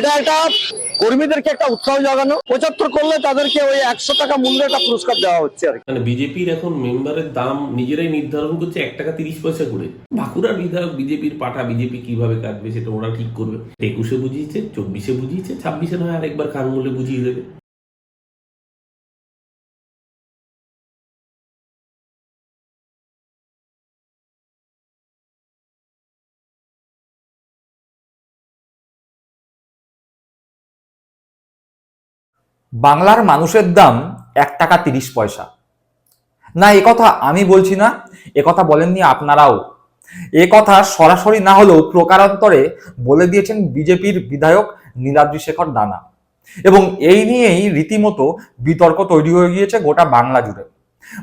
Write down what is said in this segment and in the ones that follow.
এটা একটা কর্মীদেরকে একটা উৎসাহ জাগানো। পঁচাত্তর করলে তাদেরকে ওই একশো টাকা মূল্যে একটা পুরস্কার দেওয়া হচ্ছে আর মানে বিজেপির এখন মেম্বারের দাম নিজেরাই নির্ধারণ করছে এক টাকা তিরিশ পয়সা করে। বাঁকুড়ার বিধায়ক বিজেপির পাঠা বিজেপি কীভাবে কাটবে সেটা ওরা ঠিক করবে। একুশে বুঝিয়েছে, চব্বিশে বুঝিয়েছে, ছাব্বিশে নয় আরেকবার খান বলে বুঝিয়ে দেবে। বাংলার মানুষের দাম এক টাকা তিরিশ পয়সা। না, এ কথা আমি বলছি না, এ কথা বলেননি আপনারাও। এ কথা সরাসরি না হলেও প্রকারান্তরে বলে দিয়েছেন বিজেপির বিধায়ক নীলাদ্রি শেখর দানা এবং এই নিয়েই রীতিমতো বিতর্ক তৈরি হয়ে গিয়েছে গোটা বাংলা জুড়ে।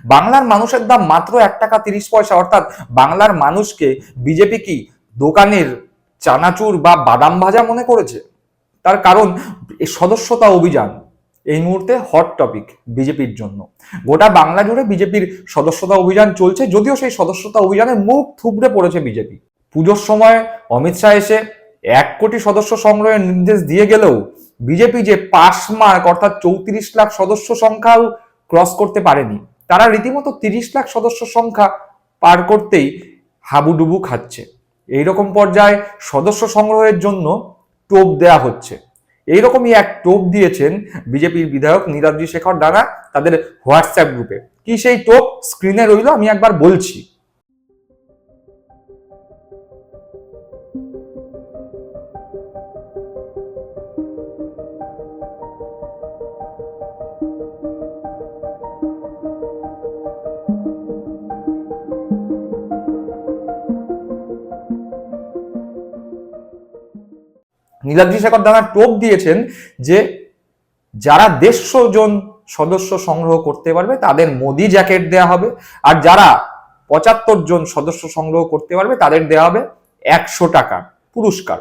বাংলার মানুষের দাম মাত্র এক টাকা তিরিশ পয়সা, অর্থাৎ বাংলার মানুষকে বিজেপি কি দোকানের চানাচুর বা বাদাম ভাজা মনে করেছে? তার কারণ সদস্যতা অভিযান। এই মুহূর্তে হট টপিক বিজেপির জন্য। গোটা বাংলা জুড়ে বিজেপির সদস্যতা অভিযান চলছে, যদিও সেই সদস্যতা অভিযানে মুখ থুবড়ে পড়েছে বিজেপি। পুজোর সময় অমিত শাহ এসে এক কোটি সদস্য সংগ্রহের নির্দেশ দিয়ে গেলেও বিজেপি যে পাস মার্ক অর্থাৎ চৌত্রিশ লাখ সদস্য সংখ্যাও ক্রস করতে পারেনি। তারা রীতিমতো তিরিশ লাখ সদস্য সংখ্যা পার করতেই হাবুডুবু খাচ্ছে। এইরকম পর্যায়ে সদস্য সংগ্রহের জন্য টোপ দেয়া হচ্ছে। এইরকমই এক টোপ দিয়েছেন বিজেপির বিধায়ক নীলাদ্রি শেখর দানা তাদের হোয়াটসঅ্যাপ গ্রুপে। কি সেই টোপ? স্ক্রিনে রইল, আমি একবার বলছি। নীলাদ্রি শেখর দানা টোপ দিয়েছেন যে যারা দেড়শো জন সদস্য সংগ্রহ করতে পারবে, তাদের মোদি জ্যাকেট দেয়া হবে। আর যারা পঁচাত্তর জন সদস্য সংগ্রহ করতে পারবে, তাদের দেওয়া হবে একশো টাকা পুরস্কার।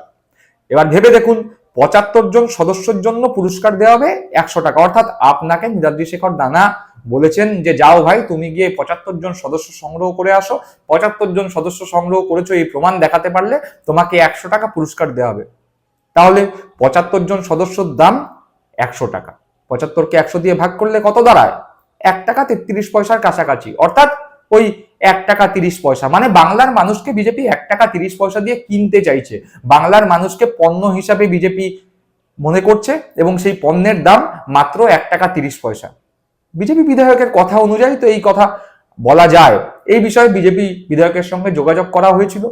এবার ভেবে দেখুন, পঁচাত্তর জন সদস্যের জন্য পুরস্কার দেওয়া হবে একশো টাকা। অর্থাৎ আপনাকে নীলাদ্রি শেখর দানা বলেছেন যে, যাও ভাই, তুমি গিয়ে পঁচাত্তর জন সদস্য সংগ্রহ করে আসো। পঁচাত্তর জন সদস্য সংগ্রহ করেছ, এই প্রমাণ দেখাতে পারলে তোমাকে একশো টাকা পুরস্কার দেওয়া হবে। তাহলে পঁচাত্তর জন সদস্যর দাম একশো টাকা। পঁচাত্তরকে একশো দিয়ে ভাগ করলে কত দাঁড়ায়? এক টাকা তেত্রিশ পয়সার কাছাকাছি। অর্থাৎ ওই এক টাকা তিরিশ পয়সা। মানে বাংলার মানুষকে বিজেপি এক টাকা তিরিশ পয়সা দিয়ে কিনতে চাইছে। বাংলার মানুষকে পণ্য হিসাবে বিজেপি মনে করছে এবং সেই পণ্যের দাম মাত্র এক টাকা তিরিশ পয়সা। বিজেপি বিধায়কের কথা অনুযায়ী তো এই কথা বলা যায়। এই বিষয়ে বিজেপি বিধায়কের সঙ্গে যোগাযোগ করা হয়েছিল।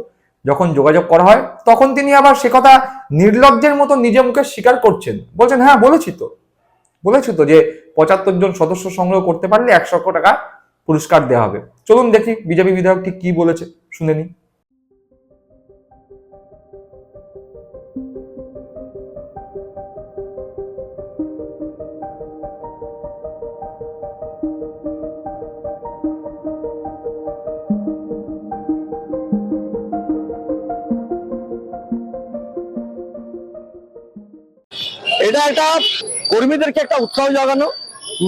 যখন যোগাযোগ করা হয়, তখন তিনি আবার সে কথা নির্লজ্জের মতো নিজে মুখে স্বীকার করছেন। বলছেন হ্যাঁ বলেছি তো। বলেছি তো যে পঁচাত্তর জন সদস্য সংগ্রহ করতে পারলে একশো টাকা পুরস্কার দেওয়া হবে। চলুন দেখি বিজেপি বিধায়ক ঠিক কি বলেছে। শুনে নিই। এটা একটা কর্মীদেরকে একটা উৎসাহ জাগানো।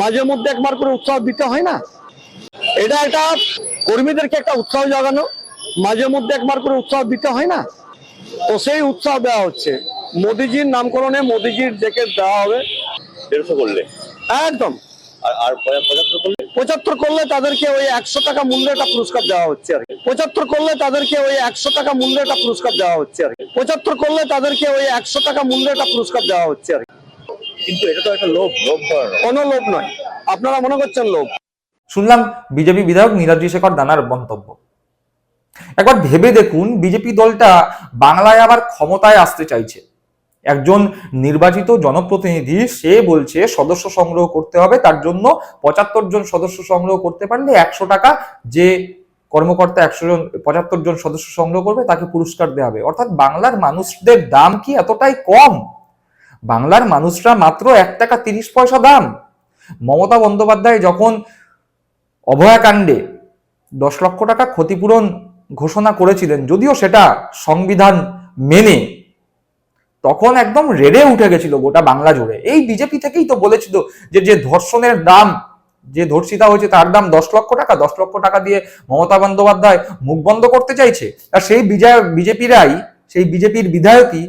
মাঝে মধ্যে একবার করে উৎসাহ দিতে হয় না? এটা একটা কর্মীদেরকে একটা উৎসাহ জাগানো। মাঝে মধ্যে একবার করে উৎসাহ দিতে হয় না? তো সেই উৎসাহ দেওয়া হচ্ছে। মোদিজির নামকরণে মোদিজির ডেকে দেওয়া হবে। দেড়শো করলে। একদম। আর পঁচাত্তর করলে? পঁচাত্তর করলে তাদেরকে ওই একশো টাকা মূল্যে একটা পুরস্কার দেওয়া হচ্ছে আর কি। পঁচাত্তর করলে তাদেরকে ওই একশো টাকা মূল্যে একটা পুরস্কার দেওয়া হচ্ছে আর কি। পঁচাত্তর করলে তাদেরকে ওই একশো টাকা মূল্যে একটা পুরস্কার দেওয়া হচ্ছে আর কি। কিন্তু এটা তো একটা লোভ। লোভ কোনো লোভ নয়। আপনারা মনে করছেন লোভ? শুনলাম বিজেপি বিধায়ক নীলাদ্রি শেখর দানার মন্তব্য। একবার ভেবে দেখুন বিজেপি দলটা বাংলায় আবার ক্ষমতায় আসতে চাইছে। একজন নির্বাচিত জনপ্রতিনিধি সে বলছে সদস্য সংগ্রহ করতে হবে তার জন্য পঁচাত্তর জন সদস্য সংগ্রহ করতে পারলে একশো টাকা যে কর্মকর্তা একশো জন পঁচাত্তর জন সদস্য সংগ্রহ করবে তাকে পুরস্কার দেওয়া হবে। অর্থাৎ বাংলার মানুষদের দাম কি এতটাই কম? বাংলার মানুষরা মাত্র এক টাকা তিরিশ পয়সা দাম। মমতা বন্দ্যোপাধ্যায় যখন অভয়াকাণ্ডে দশ লক্ষ টাকা ক্ষতিপূরণ ঘোষণা করেছিলেন, যদিও সেটা সংবিধান মেনে, তখন একদম রেড়ে উঠে গেছিল গোটা বাংলা জুড়ে। এই বিজেপি থেকেই তো বলেছিল যে যে ধর্ষণের দাম, যে ধর্ষিতা হয়েছে তার দাম দশ লক্ষ টাকা, দশ লক্ষ টাকা দিয়ে মমতা বন্দ্যোপাধ্যায় মুখ বন্ধ করতে চাইছে। আর সেই বিজয়, বিজেপিরাই, সেই বিজেপির বিধায়কই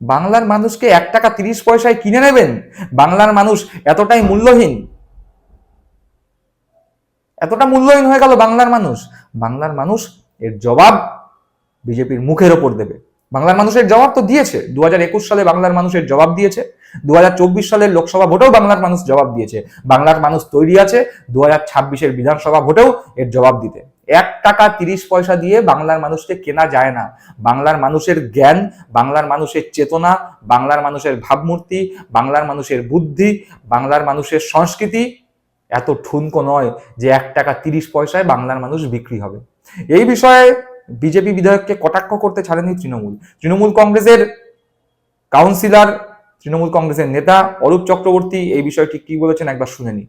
বাংলার মানুষকে এক টাকা তিরিশ পয়সায় কিনে নেবেন? বাংলার মানুষ এতটাই মূল্যহীন। এতটা মূল্যহীন হয়ে গেল বাংলার মানুষ। বাংলার মানুষ এর জবাব বিজেপির মুখের ওপর দেবে। বাংলার মানুষের জবাব তো দিয়েছে। দু একুশ সালে বাংলার মানুষের জবাব দিয়েছে। দু চব্বিশ সালের লোকসভা ভোটেও বাংলার মানুষ জবাব দিয়েছে। বাংলার মানুষ তৈরি আছে। দু হাজার ছাব্বিশের বিধানসভা ভোটেও এর জবাব দিতে। এক টাকা তিরিশ পয়সা দিয়ে বাংলার মানুষকে কেনা যায় না। বাংলার মানুষের জ্ঞান, বাংলার মানুষের চেতনা, বাংলার মানুষের ভাবমূর্তি, বাংলার মানুষের বুদ্ধি, বাংলার মানুষের সংস্কৃতি এত ঠুনকো নয় যে এক টাকা তিরিশ পয়সায় বাংলার মানুষ বিক্রি হবে। এই বিষয়ে বিজেপি বিধায়ককে কটাক্ষ করতে ছাড়েনি তৃণমূল। তৃণমূল কংগ্রেসের কাউন্সিলর, তৃণমূল কংগ্রেসের নেতা অরূপ চক্রবর্তী এই বিষয়টি কি বলেছেন একবার শুনে নি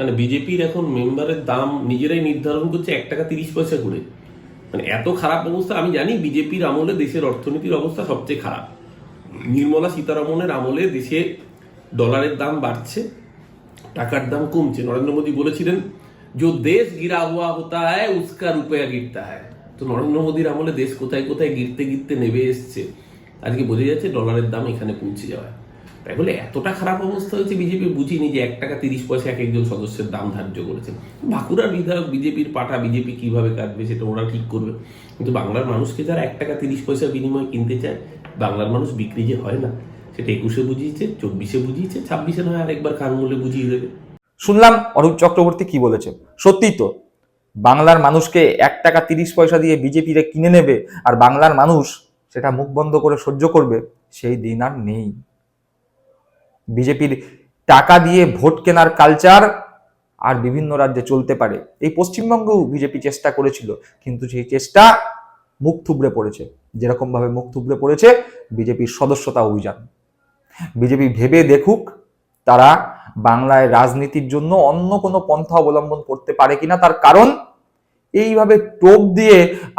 মানে বিজেপির এখন মেম্বারের দাম নিজেরাই নির্ধারণ করছে এক টাকা তিরিশ পয়সা করে। মানে এত খারাপ অবস্থা, আমি জানি বিজেপির আমলে দেশের অর্থনীতির অবস্থা সবচেয়ে খারাপ। নির্মলা সীতারমনের আমলে দেশে ডলারের দাম বাড়ছে, টাকার দাম কমছে। নরেন্দ্র মোদী বলেছিলেন, যে দেশ গিরা হওয়া হতা হয় উস্কা রুপয়া গিরতা হয় তো নরেন্দ্র মোদীর আমলে দেশ কোথায় কোথায় গিরতে গিরতে নেমে এসছে, আজকে বোঝা যাচ্ছে ডলারের দাম এখানে পৌঁছে যাওয়া তাই বলে এতটা খারাপ অবস্থা হয়েছে বিজেপি বুঝিনি যে এক টাকা তিরিশ পয়সা এক একজন সদস্যের দাম ধার্য করেছে। বাঁকুড়ার বিধায়ক বিজেপির পাঠা বিজেপি কীভাবে কাটবে সেটা ওরা ঠিক করবে। কিন্তু বাংলার মানুষকে যারা এক টাকা তিরিশ পয়সা বিনিময়ে কিনতে চায়, বাংলার মানুষ বিক্রি যে হয় না, সেটা একুশে বুঝিয়েছে, চব্বিশে বুঝিয়েছে, ছাব্বিশে নয় আরেকবার কান মূলে বুঝিয়ে দেবে। শুনলাম অরূপ চক্রবর্তী কি বলেছে। সত্যিই তো, বাংলার মানুষকে এক টাকা তিরিশ পয়সা দিয়ে বিজেপিরে কিনে নেবে আর বাংলার মানুষ সেটা মুখ বন্ধ করে সহ্য করবে, সেই দিন আর নেই। বিজেপির টাকা দিয়ে ভোট কেনার কালচার আর বিভিন্ন রাজ্যে চলতে পারে। এই পশ্চিমবঙ্গেও বিজেপি চেষ্টা করেছিল, কিন্তু সেই চেষ্টা মুখ থুবড়ে পড়েছে। যেরকম ভাবে মুখ থুবড়ে পড়েছে বিজেপির সদস্যতা অভিযান। বিজেপি ভেবে দেখুক তারা বাংলায় রাজনীতির জন্য অন্য কোনো পন্থা অবলম্বন করতে পারে কিনা, তার কারণ এইভাবে টোপ দিয়ে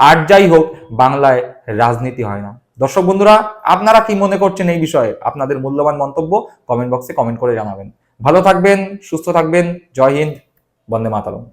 আর যাই হোক, বাংলায় রাজনীতি হয় না। দর্শক বন্ধুরা, আপনারা কি মনে করছেন এই বিষয়ে? আপনাদের মূল্যবান মন্তব্য কমেন্ট বক্সে কমেন্ট করে জানাবেন। ভালো থাকবেন, সুস্থ থাকবেন। জয় হিন্দ, বন্দে মাতারম।